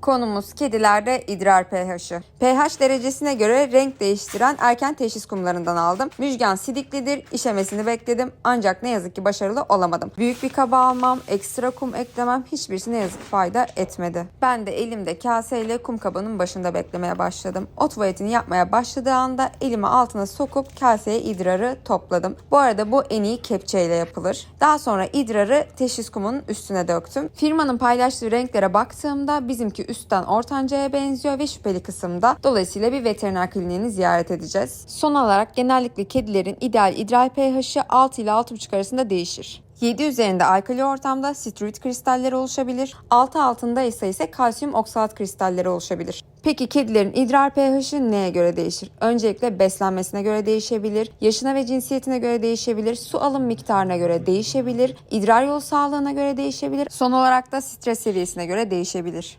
Konumuz kedilerde idrar pH'ı. pH derecesine göre renk değiştiren erken teşhis kumlarından aldım. Müjgan sidiklidir, işemesini bekledim ancak ne yazık ki başarılı olamadım. Büyük bir kaba almam, ekstra kum eklemem hiçbirisi ne yazık ki fayda etmedi. Ben de elimde kaseyle kum kabının başında beklemeye başladım. O tuvaletini yapmaya başladığı anda elimi altına sokup kaseye idrarı topladım. Bu arada bu en iyi kepçeyle yapılır. Daha sonra idrarı teşhis kumunun üstüne döktüm. Firmanın paylaştığı renklere baktığımda bizimki üstten ortancaya benziyor ve şüpheli kısımda. Dolayısıyla bir veteriner kliniğini ziyaret edeceğiz. Son olarak genellikle kedilerin ideal idrar pH'i 6 ile 6,5 arasında değişir. 7 üzerinde alkali ortamda steroid kristalleri oluşabilir. 6 altında ise ise kalsiyum oksalat kristalleri oluşabilir. Peki kedilerin idrar pH'i neye göre değişir? Öncelikle beslenmesine göre değişebilir, yaşına ve cinsiyetine göre değişebilir, su alım miktarına göre değişebilir, idrar yolu sağlığına göre değişebilir, son olarak da stres seviyesine göre değişebilir.